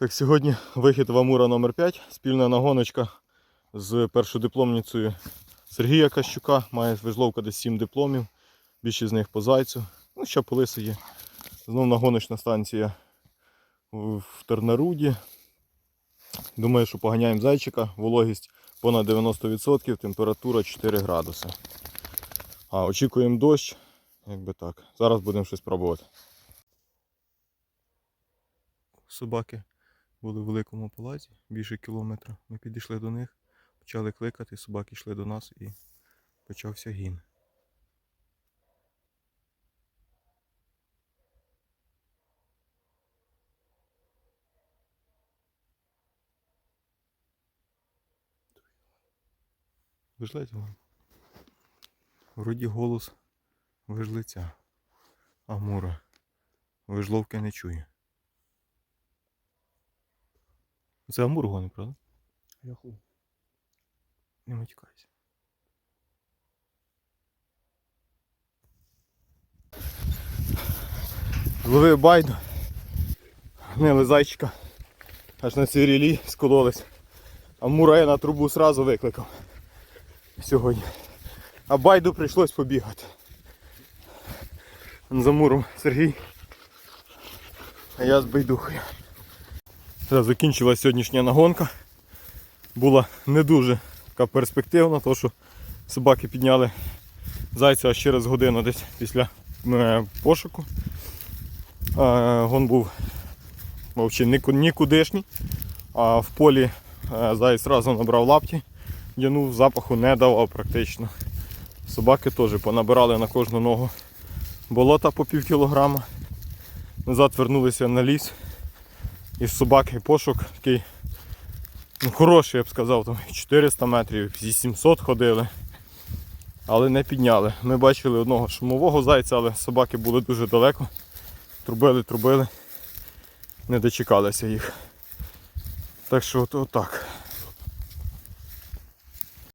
Так, сьогодні вихід в Амура номер 5 спільна нагоночка з першодипломницею Сергія Кащука. Має вижловка десь 7 дипломів, більшість з них по зайцю. Ну, ще по лису є. Знов нагоночна станція в Тернаруді. Думаю, що поганяємо зайчика, вологість понад 90%, температура 4 градуси. А, очікуємо дощ. Якби так. Зараз будемо щось пробувати. Собаки були в великому палаці, більше кілометра. Ми підійшли до них, почали кликати, собаки йшли до нас і почався гін. Вижлець вам. Вроді голос вижлиця. Амура. Вижловки не чує. Це Амур гонить, правда? Яху. Не матюкайся. Зловив байду. Гнили зайчика. Аж на цій рілі скололись. А мура я на трубу сразу викликав. Сьогодні. А байду прийшлось побігати. За муром Сергій. А я з байдухою. Все, закінчилась сьогоднішня нагонка. Була не дуже така перспективна, тому що собаки підняли зайця аж через годину десь після е, пошуку. Е, Гон був взагалі нікудишній, а в полі е, заяць одразу набрав лапті, дянув, запаху не давав практично. Собаки теж понабирали на кожну ногу болота по пів кілограма. Назад вернулися на ліс. Із собаки пошук такий ну, хороший, я б сказав, там 400 метрів, зі 700 ходили, але не підняли. Ми бачили одного шумового зайця, але собаки були дуже далеко. Трубили, трубили, не дочекалися їх. Так що от, отак.